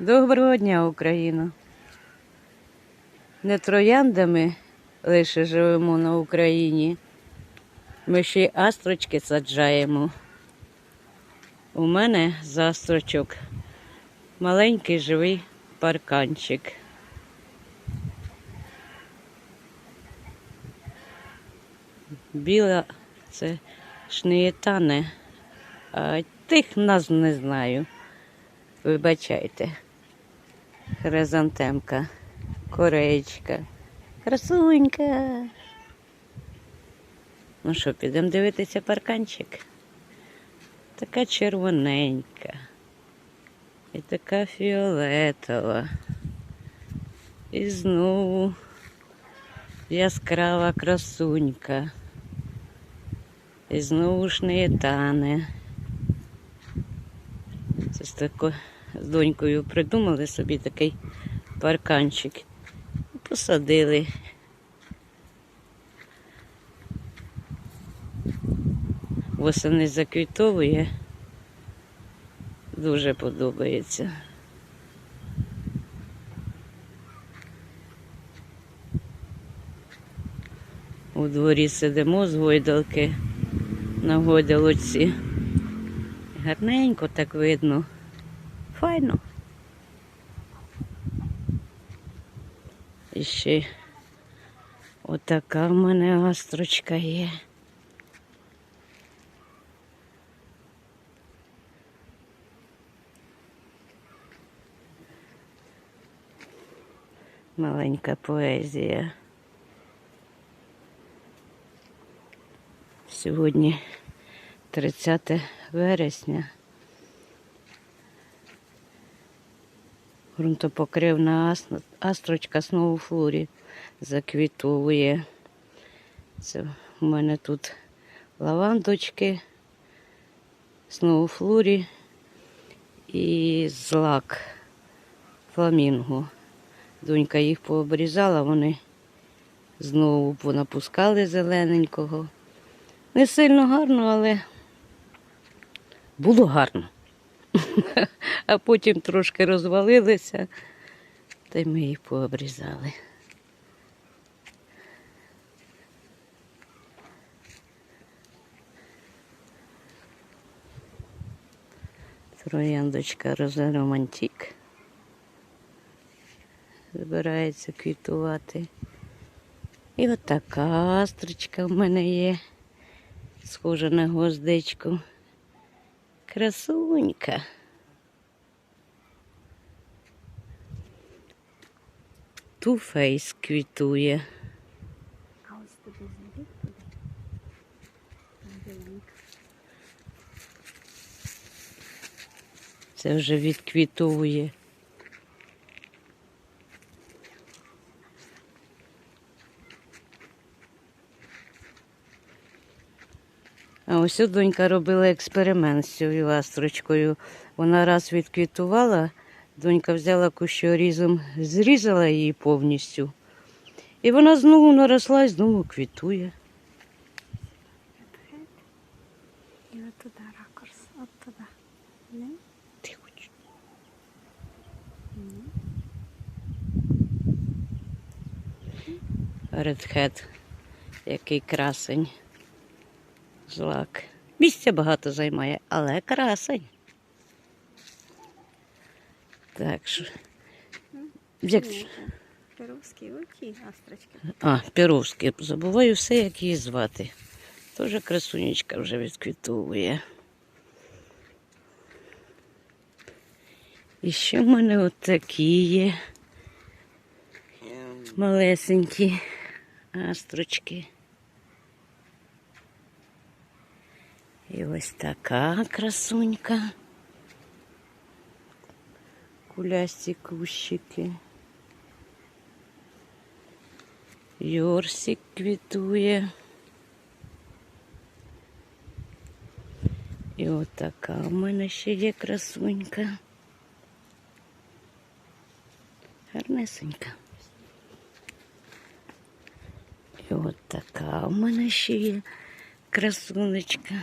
Доброго дня, Україна. Не трояндами лише живемо на Україні. Ми ще й астрочки саджаємо. У мене з астрочок маленький живий парканчик. Біла це шниєтане, а тих назв не знаю. Вибачайте. Хризантемка, кореєчка, красунька. Ну що, підемо дивитися парканчик? Така червоненька. І така фіолетова. І знову яскрава красунька. І знову ж не тане. Це ж тако з донькою придумали собі такий парканчик. Посадили. Восени заквітовує. Дуже подобається. У дворі сидимо з гойдалки на гойдалочці. Гарненько так видно. Файно. І ще отака в мене астрочка є. Маленька поезія. Сьогодні 30 вересня. Грунтопокривна астрочка знову флорі заквітовує. Це у мене тут лавандочки, знову флорі і злак фламінго. Донька їх пообрізала, вони знову понапускали зелененького. Не сильно гарно, але було гарно. А потім трошки розвалилися, та й ми їх пообрізали. Трояндочка Розаромантік збирається квітувати. І от така астрочка в мене є, схожа на гвоздичку. Красунька. Туфейс квітує. А ось залік буде. Це вже відквітовує. А ось донька робила експеримент з цією астрочкою. Вона раз відквітувала, донька взяла кущорізом, зрізала її повністю. І вона знову наросла і знову квітує. І от туди ракурс. От туди. Не? Ти хоч. Редхед, який красень. Злак. Місця багато займає, але красень. Так що. Як... Ні, Перовські оті астрочки. А, Піровський. Забуваю все, як її звати. Тоже красунечка вже відквітовує. І ще в мене от такі є малесенькі астрочки. І ось така красунька. Кулясті кущики. Йорсик квітує. І от така у мене ще є красунька. Гарнесенька. І от така у мене ще є красунечка.